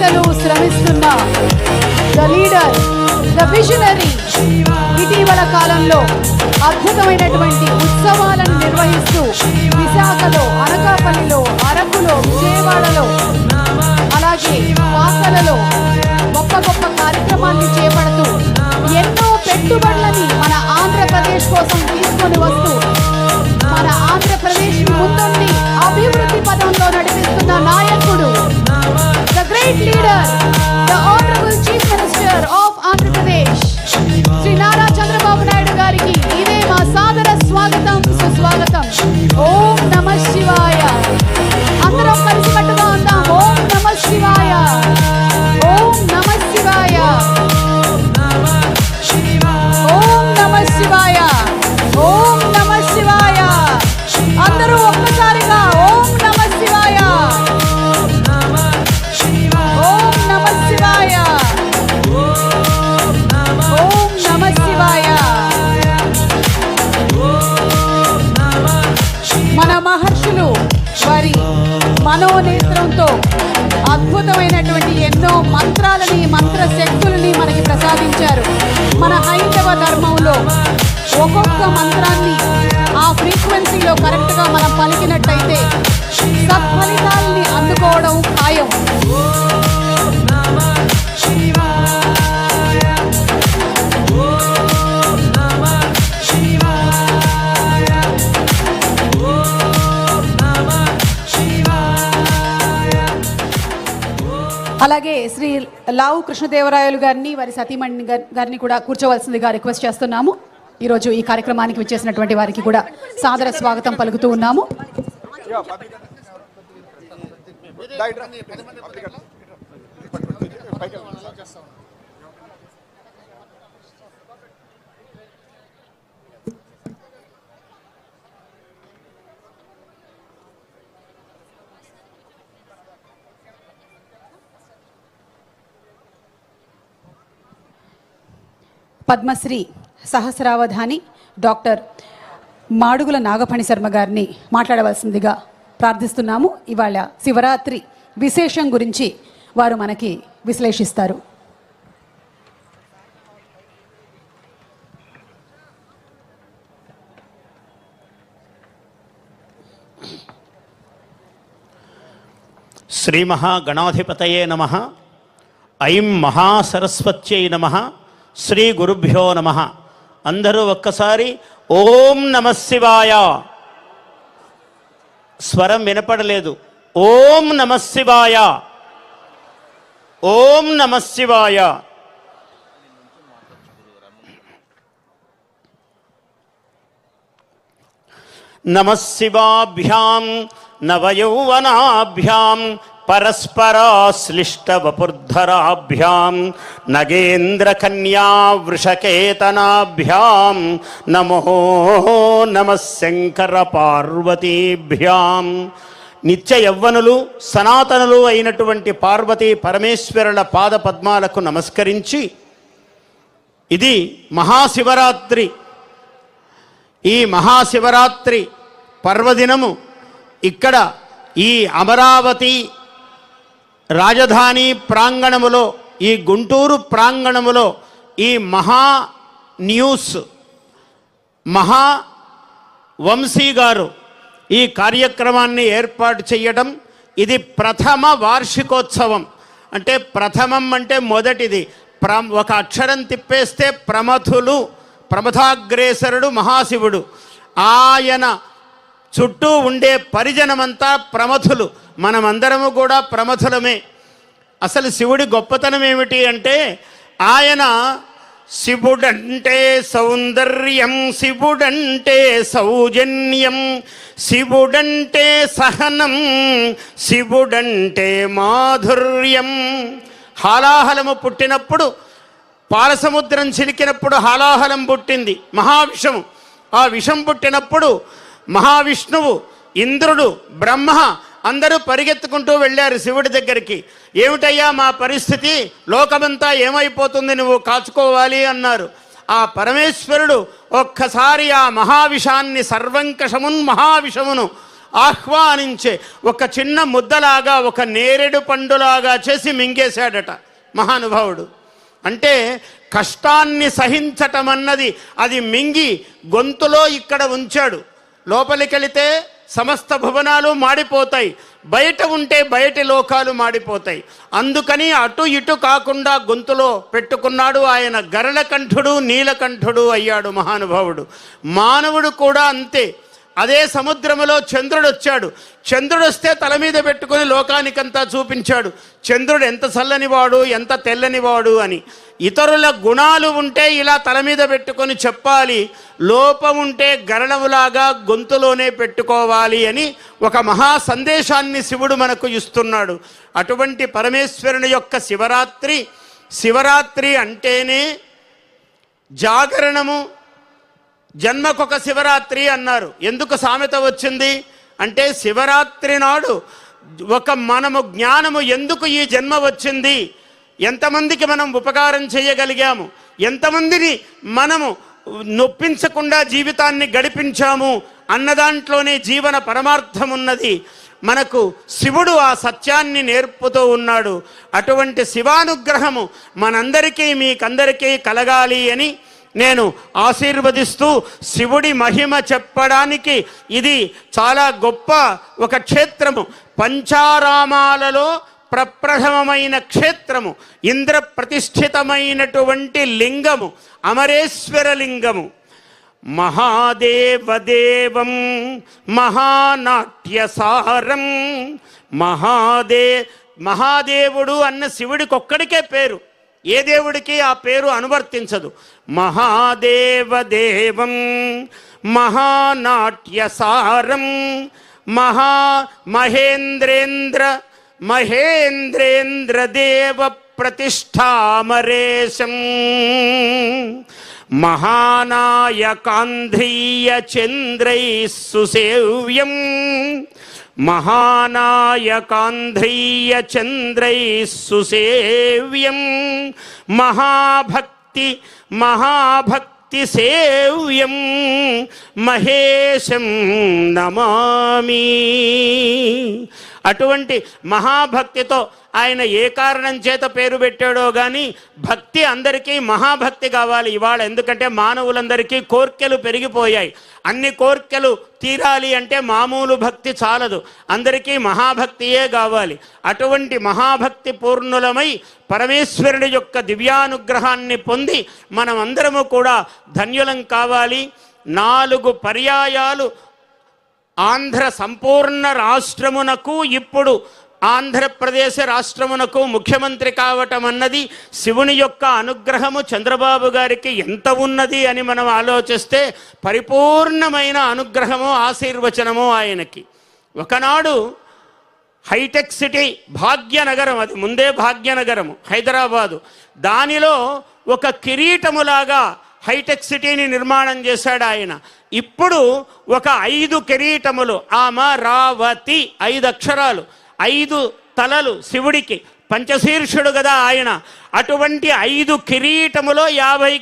అహర్నిశలు శ్రమిస్తున్న. The leader the visionary ఇటీవల కాలంలో అద్భుతమైనటువంటి ఉత్సవాలను నిర్వహిస్తూ విశాఖలో అనకాపల్లిలో అరకులో విజయవాడలో అలాగే ద గ్రేట్ అద్భుతమైనటువంటి ఎన్నో మంత్రాలని మంత్ర శక్తులని మనకి ప్రసాదించారు. మన హైందవ ధర్మంలో ఒక్కొక్క మంత్రాన్ని ఆ ఫ్రీక్వెన్సీలో కరెక్ట్గా మనం పలికినట్టయితే సత్ఫలితాల్ని అందుకోవడం ఖాయం. అలాగే శ్రీ లావు కృష్ణదేవరాయలు గారిని వారి సతీమణి గారిని కూడా కూర్చోవలసిందిగా రిక్వెస్ట్ చేస్తున్నాము. ఈరోజు ఈ కార్యక్రమానికి విచ్చేసినటువంటి వారికి కూడా సాదర స్వాగతం పలుకుతూ ఉన్నాము. పద్మశ్రీ సహస్రావధాని డాక్టర్ మాడుగుల నాగఫణి శర్మ గారిని మాట్లాడవలసిందిగా ప్రార్థిస్తున్నాము. ఇవాళ శివరాత్రి విశేషం గురించి వారు మనకి విశ్లేషిస్తారు. శ్రీ మహాగణాధిపతయే నమ. ఐం మహాసరస్వత్యై నమ. శ్రీ గురుభ్యో నమ. అందరూ ఒక్కసారి ఓం నమశివాయ స్వరం వినపడలేదు. ఓం నమశివాయ ఓం నమశివాయ నమశివాభ్యాం నవయౌవనాభ్యాం పరస్పరాశ్లిష్టవపుర్ధరాభ్యాం నగేంద్రకన్యా వృషకేతనాభ్యాం నమో నమ శంకర పార్వతీభ్యాం నిత్య యవ్వనులు సనాతనులు అయినటువంటి పార్వతీ పరమేశ్వరుల పాద పద్మాలకు నమస్కరించి ఇది మహాశివరాత్రి. ఈ మహాశివరాత్రి పర్వదినము ఇక్కడ ఈ అమరావతి రాజధాని ప్రాంగణములో ఈ గుంటూరు ప్రాంగణములో ఈ మహా న్యూస్ మహా వంశీ గారు ఈ కార్యక్రమాన్ని ఏర్పాటు చేయడం ఇది ప్రథమ వార్షికోత్సవం. అంటే ప్రథమం అంటే మొదటిది. ప్ర ఒక అక్షరం తిప్పేస్తే ప్రమథులు ప్రమథాగ్రేసరుడు మహాశివుడు. ఆయన చుట్టూ ఉండే పరిజనమంతా ప్రమథులు. మనమందరము కూడా ప్రమథులమే. అసలు శివుడి గొప్పతనం ఏమిటి అంటే ఆయన శివుడంటే సౌందర్యం శివుడంటే సౌజన్యం శివుడంటే సహనం శివుడంటే మాధుర్యం. హాలాహలము పుట్టినప్పుడు పాలసముద్రం చిలికినప్పుడు హాలాహలం పుట్టింది. మహావిషము. ఆ విషం పుట్టినప్పుడు మహావిష్ణువు ఇంద్రుడు బ్రహ్మ అందరూ పరిగెత్తుకుంటూ వెళ్ళారు శివుడి దగ్గరికి. ఏమిటయ్యా మా పరిస్థితి? లోకమంతా ఏమైపోతుంది? నువ్వు కాచుకోవాలి అన్నారు. ఆ పరమేశ్వరుడు ఒక్కసారి ఆ మహావిషాన్ని సర్వంకషమున్ మహావిషమును ఆహ్వానించే ఒక చిన్న ముద్దలాగా ఒక నేరేడు పండులాగా చేసి మింగేశాడట మహానుభావుడు. అంటే కష్టాన్ని సహించటం అన్నది అది మింగి గొంతులో ఇక్కడ ఉంచాడు. లోపలికెళితే సమస్త భువనాలు మాడిపోతాయి. బయట ఉంటే బయటి లోకాలు మాడిపోతాయి. అందుకని అటు ఇటు కాకుండా గొంతులో పెట్టుకున్నాడు ఆయన గరళకంఠుడు నీలకంఠుడు అయ్యాడు మహానుభావుడు. మానవుడు కూడా అంతే. అదే సముద్రములో చంద్రుడు వచ్చాడు. చంద్రుడు వస్తే తల మీద పెట్టుకొని లోకానికంతా చూపించాడు. చంద్రుడు ఎంత చల్లనివాడు ఎంత తెల్లనివాడు అని. ఇతరుల గుణాలు ఉంటే ఇలా తల మీద పెట్టుకొని చెప్పాలి. లోపం ఉంటే గరణములాగా గొంతులోనే పెట్టుకోవాలి అని ఒక మహా సందేశాన్ని శివుడు మనకు ఇస్తున్నాడు. అటువంటి పరమేశ్వరుని యొక్క శివరాత్రి శివరాత్రి అంటేనే జాగరణము జన్మకొక శివరాత్రి అన్నారు. ఎందుకు సామెత వచ్చింది? అంటే శివరాత్రి నాడు ఒక మనము జ్ఞానము ఎందుకు ఈ జన్మ వచ్చింది? ఎంతమందికి మనం ఉపకారం చేయగలిగాము? ఎంతమందిని మనము నొప్పించకుండా జీవితాన్ని గడిపించాము? అన్నదాంట్లోనే జీవన పరమార్థం ఉన్నది. మనకు శివుడు ఆ సత్యాన్ని నేర్పుతూ ఉన్నాడు. అటువంటి శివానుగ్రహము మనందరికీ మీకందరికీ కలగాలి అని నేను ఆశీర్వదిస్తూ శివుడి మహిమ చెప్పడానికి ఇది చాలా గొప్ప ఒక క్షేత్రము. పంచారామాలలో ప్రప్రథమమైన క్షేత్రము. ఇంద్ర ప్రతిష్ఠితమైనటువంటి లింగము. అమరేశ్వర లింగము. మహాదేవదేవం మహానాట్యసారం మహాదే మహాదేవుడు అన్న శివుడికి ఒక్కడికే పేరు. ఏ దేవుడికి ఆ పేరు అనువర్తించదు? మహాదేవదేవం మహానాట్యసారం మహా మహేంద్రేంద్ర మహేంద్రేంద్రదేవ ప్రతిష్టామరేశం. మహానాయకాంధ్రీయ చంద్రై సుసేవ్యం మహానాయకాంధ్రీయ చంద్రై సుసేవ్యం మహాభక్తి మహాభక్తి సేవ్యం. మహేశం నమామి. అటువంటి మహాభక్తితో ఆయన ఏ కారణం చేత పేరు పెట్టాడో కానీ భక్తి అందరికీ మహాభక్తి కావాలి. ఇవాళ ఎందుకంటే మానవులందరికీ కోర్కెలు పెరిగిపోయాయి. అన్ని కోర్కెలు తీరాలి అంటే మామూలు భక్తి చాలదు. అందరికీ మహాభక్తియే కావాలి. అటువంటి మహాభక్తి పూర్ణులమై పరమేశ్వరుడి యొక్క దివ్యానుగ్రహాన్ని పొంది మనం అందరము కూడా ధన్యులం కావాలి. నాలుగు పర్యాయాలు ఆంధ్ర సంపూర్ణ రాష్ట్రమునకు ఇప్పుడు ఆంధ్రప్రదేశ్ రాష్ట్రమునకు ముఖ్యమంత్రి కావటం అన్నది శివుని యొక్క అనుగ్రహము చంద్రబాబు గారికి ఎంత ఉన్నది అని మనం ఆలోచిస్తే పరిపూర్ణమైన అనుగ్రహము ఆశీర్వచనము ఆయనకి. ఒకనాడు హైటెక్ సిటీ భాగ్యనగరం అది ముందే భాగ్యనగరము హైదరాబాదు. దానిలో ఒక కిరీటములాగా హైటెక్ సిటీని నిర్మాణం చేశాడు ఆయన. ఇప్పుడు ఒక ఐదు కిరీటములు అమరావతి ఐదు అక్షరాలు ఐదు తలలు శివుడికి. పంచశీర్షుడు కదా ఆయన. అటువంటి ఐదు కిరీటములో యాభై